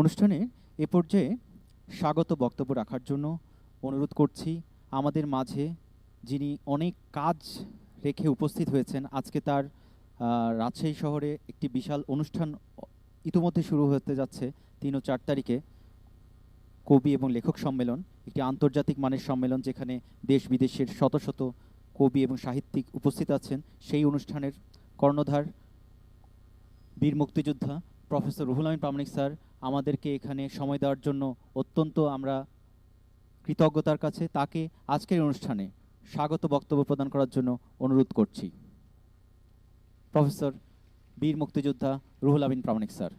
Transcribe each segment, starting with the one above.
অনুষ্ঠানে এ পর্যায়ে স্বাগত বক্তব্য রাখার জন্য অনুরোধ করছি আমাদের মাঝে যিনি অনেক কাজ রেখে উপস্থিত হয়েছেন, আজকে তার রাজশাহী শহরে একটি বিশাল অনুষ্ঠান ইতিমধ্যে শুরু হতে যাচ্ছে তিন ও চার তারিখে। কবি এবং লেখক সম্মেলন, একটি আন্তর্জাতিক মানের সম্মেলন যেখানে দেশ বিদেশের শত শত কবি এবং সাহিত্যিক উপস্থিত আছেন। সেই অনুষ্ঠানের কর্ণধার বীর মুক্তিযোদ্ধা প্রফেসর রুহুল আমিন প্রামাণিক স্যার, আমাদেরকে এখানে সময় দেওয়ার জন্য অত্যন্ত আমরা কৃতজ্ঞতার কাছে তাকে আজকের অনুষ্ঠানে স্বাগত বক্তব্য প্রদান করার জন্য অনুরোধ করছি। প্রফেসর বীর মুক্তিযোদ্ধা রুহুল আমিন প্রামাণিক স্যার।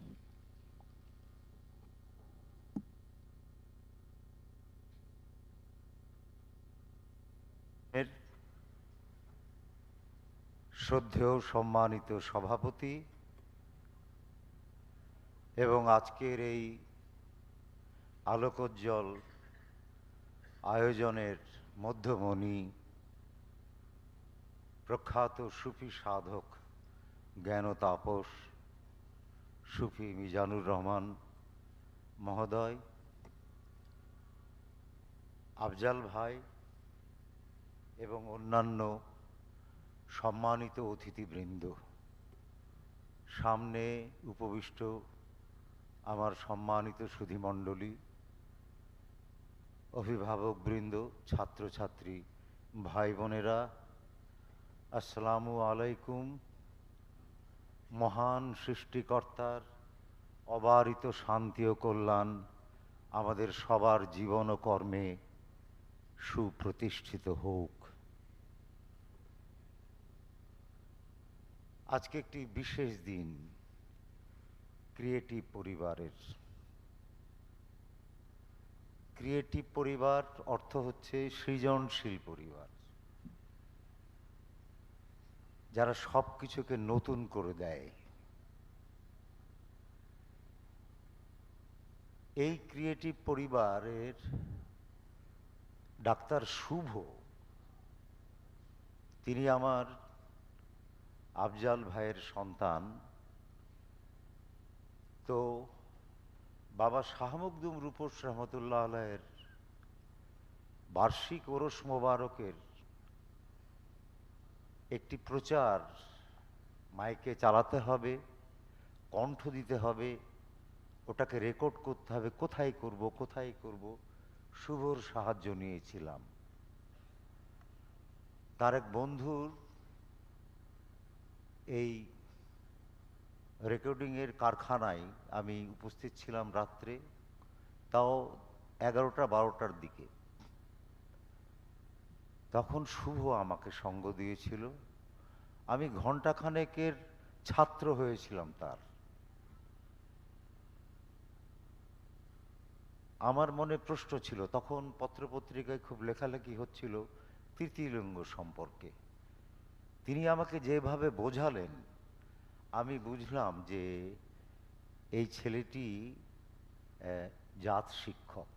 শ্রদ্ধেয় সম্মানিত সভাপতি এবং আজকের এই আলোকোজ্জ্বল আয়োজনের মধ্যমণি প্রখ্যাত সুফি সাধক জ্ঞান তাপস সুফি মিজানুর রহমান মহোদয়, আফজাল ভাই এবং অন্যান্য সম্মানিত অতিথিবৃন্দ। সামনে উপবিষ্ট আমার সম্মানিত সুধীমণ্ডলী অভিভাবকবৃন্দ ছাত্রছাত্রী ভাই বোনেরা আসসালামু আলাইকুম। মহান সৃষ্টিকর্তার অবারিত শান্তি ও কল্যাণ আমাদের সবার জীবন ও কর্মে সুপ্রতিষ্ঠিত হোক। আজকে একটি বিশেষ দিন। ক্রিয়েটিভ পরিবারের। ক্রিয়েটিভ পরিবার অর্থ হচ্ছে সৃজনশীল পরিবার। যারা সব কিছুকে নতুন করে দেয়। এই ক্রিয়েটিভ পরিবারের ডাক্তার শুভ, তিনি আমার আফজাল ভাইয়ের সন্তান। তো বাবা শাহ মখদুম রূপস রহমতুল্লাহ আলাইয়ের বার্ষিক ওরস মোবারকের একটি প্রচার মাইকে চালাতে হবে, কণ্ঠ দিতে হবে, ওটাকে রেকর্ড করতে হবে, কোথায় করব কোথায় করব, শুভর সাহায্য নিয়েছিলাম। তার এক বন্ধুর এই রেকর্ডিংয়ের কারখানায় আমি উপস্থিত ছিলাম রাত্রে, তাও এগারোটা বারোটার দিকে। তখন শুভ আমাকে সঙ্গ দিয়েছিল। আমি ঘন্টাখানেকের ছাত্র হয়েছিলাম তার। আমার মনে প্রশ্ন ছিল, তখন পত্রপত্রিকায় খুব লেখালেখি হচ্ছিল তৃতীয় লিঙ্গ সম্পর্কে। তিনি আমাকে যেভাবে বোঝালেন আমি বুঝলাম যে এই ছেলেটি জাত শিক্ষক।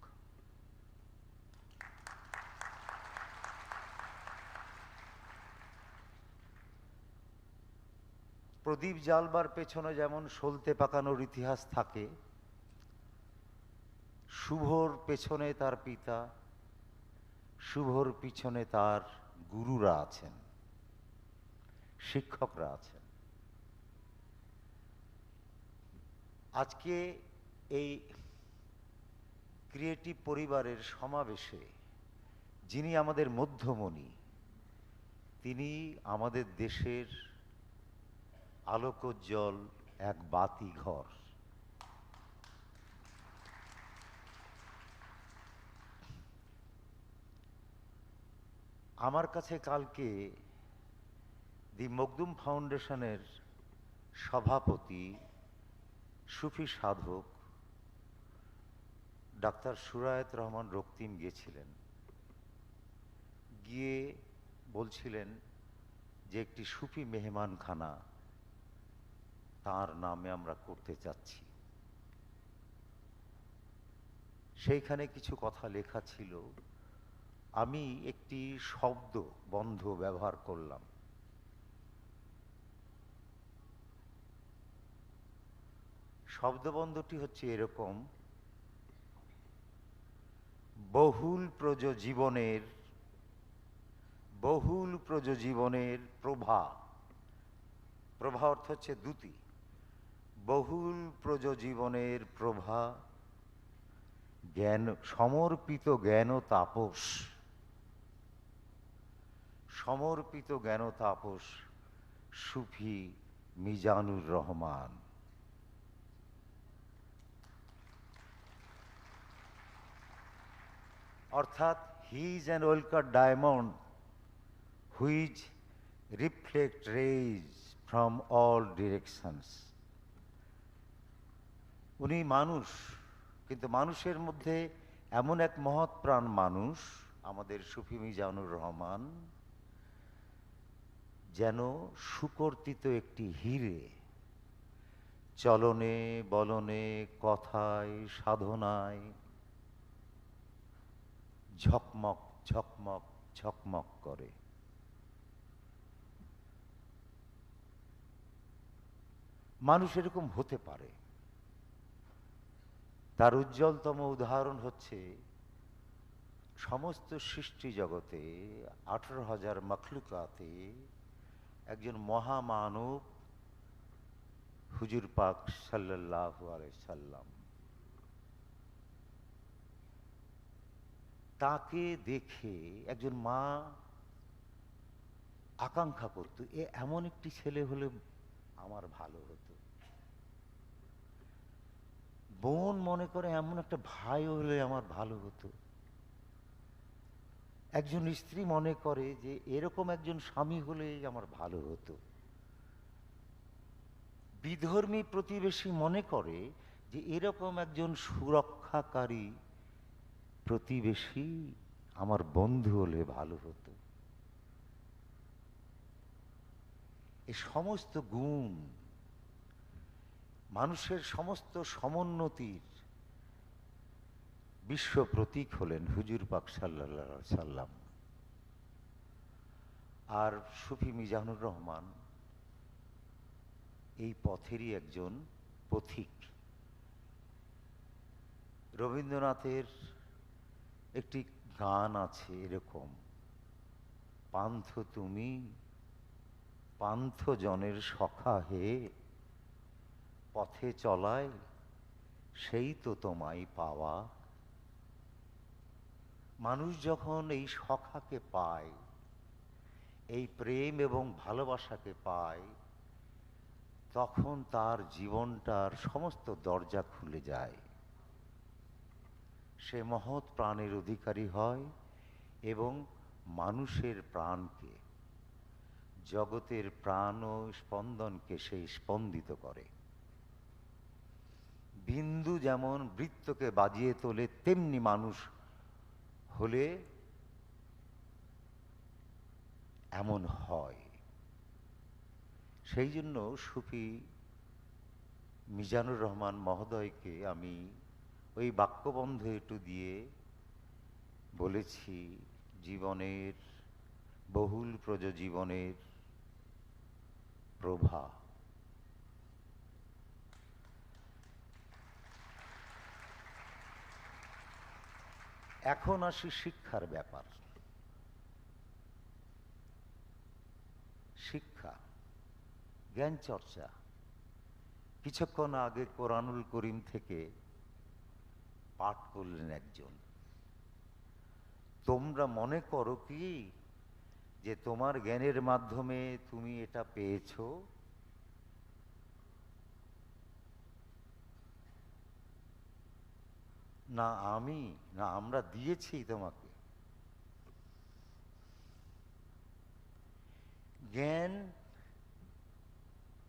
প্রদীপ জ্বালবার পেছনে যেমন সলতে পাকানোর ইতিহাস থাকে, শুভর পেছনে তার পিতা, শুভর পিছনে তার গুরুরা আছেন, শিক্ষকরা আছেন। আজকে এই ক্রিয়েটিভ পরিবারের সমাবেশে যিনি আমাদের মধ্যমণি, তিনি আমাদের দেশের আলোকোজ্জ্বল এক বাতি ঘর আমার কাছে কালকে দি মকদুম ফাউন্ডেশনের সভাপতি সুফি সাধক ডাক্তার সুরায়ত রহমান রক্তিম গিয়েছিলেন। গিয়ে বলছিলেন যে একটি সুফি মেহমানখানা তার নামে আমরা করতে চাচ্ছি। সেইখানে কিছু কথা লেখা ছিল। আমি একটি শব্দ বন্ধ ব্যবহার করলাম। শব্দবন্ধটি হচ্ছে এরকম, বহুল প্রজ জীবনের, বহুল প্রজ জীবনের প্রভা প্রভা অর্থ হচ্ছে দুটি বহুল প্রজ জীবনের প্রভা, জ্ঞান, সমর্পিত জ্ঞান তাপস, সমর্পিত জ্ঞান তাপস সুফি মিজানুর রহমান। অর্থাৎ he is an well cut diamond which reflect rays from all directions উনি মানুষ, কিন্তু মানুষের মধ্যে এমন এক মহৎ প্রাণ মানুষ, আমাদের সুফি মিজানুর রহমান, যেন সুকর্তিত একটি হিরে, চলনে বলনে, কথায়, সাধনায় ঝকমক ঝকমক ঝকমক করে। মানুষ এরকম হতে পারে। তার উজ্জ্বলতম উদাহরণ হচ্ছে, সমস্ত সৃষ্টি জগতে আঠারো হাজার মখলুকাতে একজন মহামানব হুজুর পাক সাল্লাহ সাল্লাম। তাকে দেখে একজন মা আকাঙ্ক্ষা করত, এ এমন একটি ছেলে হলে আমার ভালো হতো। বোন মনে করে, এমন একটা ভাই হলে আমার ভালো হতো। একজন স্ত্রী মনে করে যে, এরকম একজন স্বামী হলে আমার ভালো হতো। বিধর্মী প্রতিবেশী মনে করে যে, এরকম একজন সুরক্ষাকারী প্রতিবেশী আমার বন্ধু হলে ভালো হতো। এ সমস্ত গুণ মানুষের সমস্ত সমোন্নতির বিশ্ব প্রতীক হলেন হুজুর পাক সাল্লা সাল্লাম। আর সুফি মিজানুর রহমান এই পথেরই একজন পথিক রবীন্দ্রনাথের একটি গান আছে এরকম। পান্থ তুমি পান্থ জনের সখা হে, পথে চলায় সেই তো তোমায় পাওয়া। মানুষ যখন এই সখাকে পায়, এই প্রেম এবং ভালোবাসাকে পায়, তখন তার জীবনটার সমস্ত দরজা খুলে যায়। সে মহৎ প্রাণের অধিকারী হয় এবং মানুষের প্রাণকে, জগতের প্রাণ ও স্পন্দনকে সে স্পন্দিত করে। বিন্দু যেমন বৃত্তকে বাজিয়ে তোলে, তেমনি মানুষ হলে এমন হয়। সেই জন্য সুফি মিজানুর রহমান মহোদয়কে আমি ওই বাক্যবন্ধ একটু দিয়ে বলেছি, জীবনের, বহুল প্রজ জীবনের প্রভা। এখন আসি শিক্ষার ব্যাপার। শিক্ষা জ্ঞান চর্চা কিছুক্ষণ আগে কোরআনুল করিম থেকে পাঠ করলেন একজন। তোমরা মনে করো কি যে তোমার জ্ঞানের মাধ্যমে তুমি এটা পেয়েছ? না আমি, না আমরা দিয়েছি তোমাকে। জ্ঞান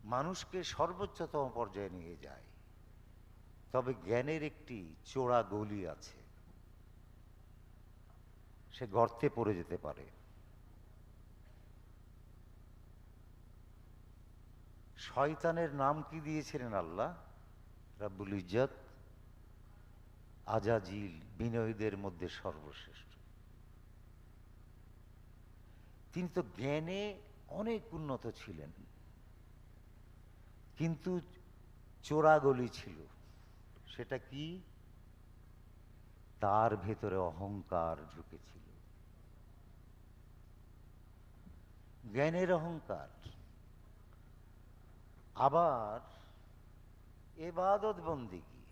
মানুষকে সর্বোচ্চতম পর্যায়ে নিয়ে যায়। তবে জ্ঞানের একটি চোরা গলি আছে। সে গর্তে পড়ে যেতে পারে। শয়তানের নাম কি দিয়েছিলেন আল্লাহ? রাব্বুল ইজ্জত, আজাজিল, বিনয়ীদের মধ্যে সর্বশ্রেষ্ঠ। তিনি তো জ্ঞানে অনেক উন্নত ছিলেন। কিন্তু চোরাগলি ছিল। সেটা কি? তার ভেতরে অহংকার ঢুকেছিল। জ্ঞানের অহংকার। আবার এবাদত বন্দিগি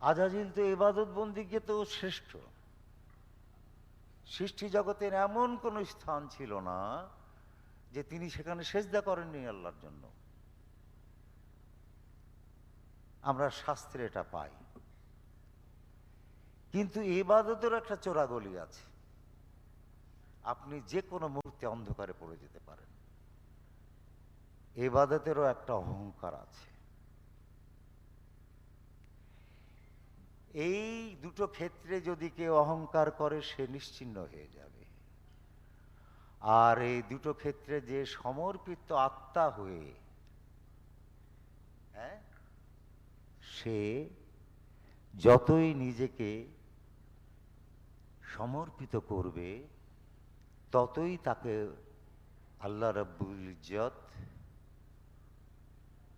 আজাজিল তো এবাদত বন্দিকে তো শ্রেষ্ঠ। সৃষ্টি জগতের এমন কোন স্থান ছিল না যে তিনি সেখানে সেজদা করেননি আল্লাহর জন্য। আমরা শাস্ত্রে এটা পাই। কিন্তু এবাদতের একটা চোরাগলি আছে। আপনি যে কোনো মুহূর্তে অন্ধকারে পড়ে যেতে পারেন। এবাদতেরও একটা অহংকার আছে। এই দুটো ক্ষেত্রে যদি কেউ অহংকার করে, সে নিশ্চিন্ন হয়ে যাবে। আর এই দুটো ক্ষেত্রে যে সমর্পিত আত্মা হ্যাঁ সে যতই নিজেকে সমর্পিত করবে, ততই তাকে আল্লাহ রব্বুল ইজ্জত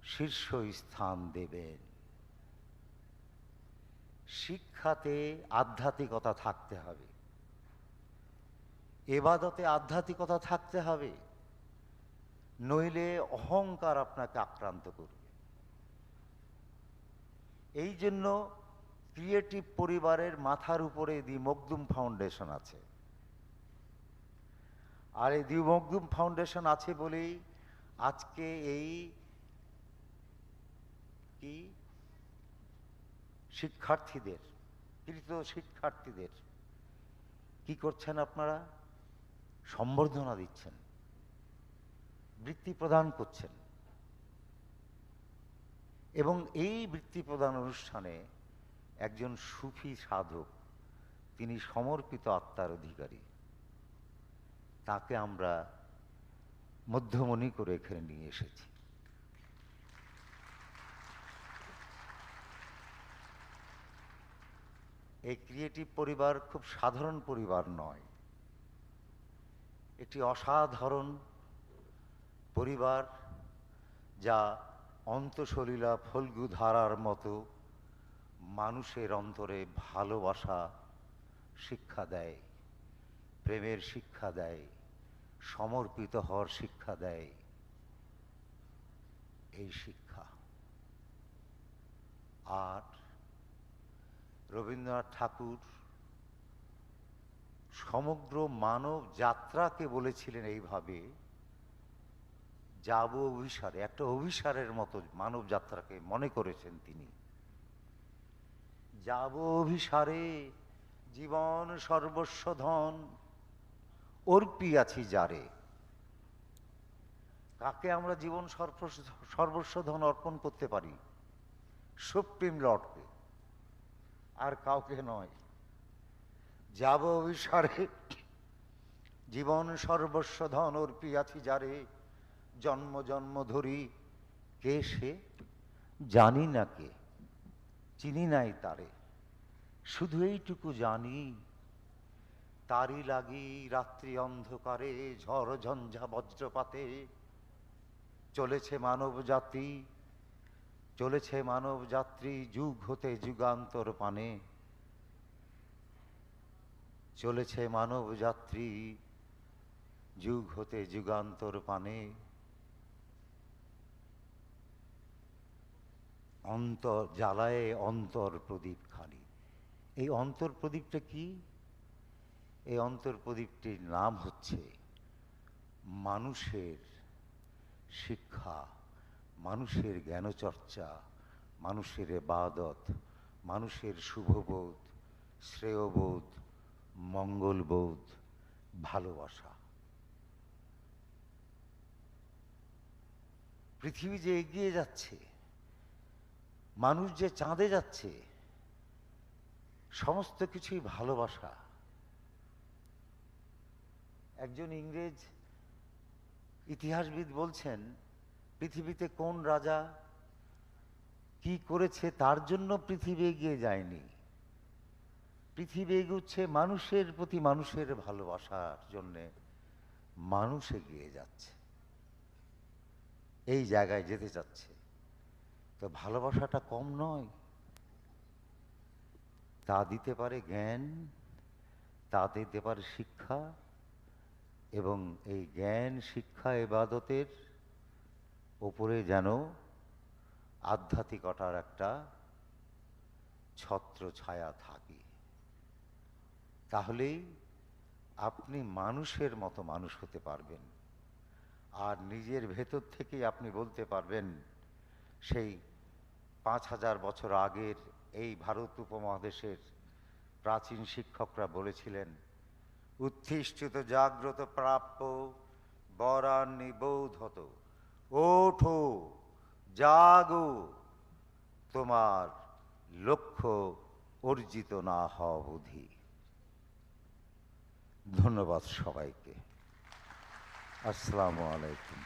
শীর্ষ স্থান দেবেন। শিক্ষাতে আধ্যাত্মিকতা থাকতে হবে। এবাদতে আধ্যাত্মিকতা থাকতে হবে। নইলে অহংকার আপনাকে আক্রান্ত করবে। এই জন্য ক্রিয়েটিভ পরিবারের মাথার উপরে দি মকদুম ফাউন্ডেশন আছে। আর এই দি মকদুম ফাউন্ডেশন আছে বলেই আজকে এই কি? শিক্ষার্থীদের, কৃত শিক্ষার্থীদের কি করছেন আপনারা? সম্বর্ধনা দিচ্ছেন। বৃত্তি প্রদান করছেন। এবং এই বৃত্তি প্রদান অনুষ্ঠানে একজন সুফি সাধক, তিনি সমর্পিত আত্মার অধিকারী। তাকে আমরা মধ্যমণি করে এখানে নিয়ে এসেছি। এই ক্রিয়েটিভ পরিবার খুব সাধারণ পরিবার নয়। একটি অসাধারণ পরিবার যা অন্তঃসলীলা ফল্গু ধারার মতো মানুষের অন্তরে ভালোবাসা শিক্ষা দেয়, প্রেমের শিক্ষা দেয়, সমর্পিত হওয়ার শিক্ষা দেয়। এই শিক্ষা। আর রবীন্দ্রনাথ ঠাকুর সমগ্র মানব যাত্রাকে বলেছিলেন এইভাবে যাব অভিসারে, একটা অভিসারের মতো মানব যাত্রাকে মনে করেছেন তিনি। যাব অভিসারে, জীবন সর্বস্ব ধন, অর্পি আছি যারে। কাকে আমরা জীবন সর্বস্ব ধন অর্পণ করতে পারি? সুপ্রিম লর্ডকে। আর কাউকে নয়। যাব অভিসারে, জীবন সর্বস্ব ধন অর্পি আছি যারে। জন্ম জন্ম ধরি। কে সে? জানি না কে। চিনি নাই তারে। শুধু এইটুকু জানি। তারই লাগি রাত্রি অন্ধকারে ঝড় ঝঞ্ঝা বজ্রপাতে। চলেছে মানব জাতি। চলেছে মানব যাত্রী যুগ হতে যুগান্তর পানে। চলেছে মানব যাত্রী যুগ হতে যুগান্তর পানে। অন্তর জ্বালায় অন্তর প্রদীপ খানি। এই অন্তর প্রদীপটা কি? এই অন্তর প্রদীপটির নাম হচ্ছে মানুষের শিক্ষা, মানুষের জ্ঞানচর্চা, মানুষের এবাদত, মানুষের শুভবোধ, শ্রেয়বোধ, মঙ্গলবোধ, ভালোবাসা। পৃথিবী যে এগিয়ে যাচ্ছে মানুষ যে চাঁদে যাচ্ছে, সমস্ত কিছুই ভালোবাসা। একজন ইংরেজ ইতিহাসবিদ বলছেন, পৃথিবীতে কোন রাজা কি করেছে তার জন্য পৃথিবী এগিয়ে যায়নি। পৃথিবী এগুচ্ছে মানুষের প্রতি মানুষের ভালোবাসার জন্যে মানুষ এগিয়ে যাচ্ছে। এই জায়গায় যেতে চাচ্ছে। তো ভালোবাসাটা কম নয়। তা দিতে পারে জ্ঞান, তা দিতে পারে শিক্ষা এবং এই জ্ঞান, শিক্ষা, এবাদতের ওপরে যেন আধ্যাত্মিকতার একটা ছত্র ছায়া থাকে। তাহলেই আপনি মানুষের মতো মানুষ হতে পারবেন। আর নিজের ভেতর থেকেই আপনি বলতে পারবেন সেই পাঁচ হাজার বছর আগের এই ভারত উপমহাদেশের প্রাচীন শিক্ষকরা বলেছিলেন, উত্থিষ্ঠিত জাগ্রত প্রাপ্য বরান্নি বোধত ওঠো, জাগো, তোমার লক্ষ্য অর্জিত না হওয়া বুধি ধন্যবাদ সবাইকে। আসসালামু আলাইকুম।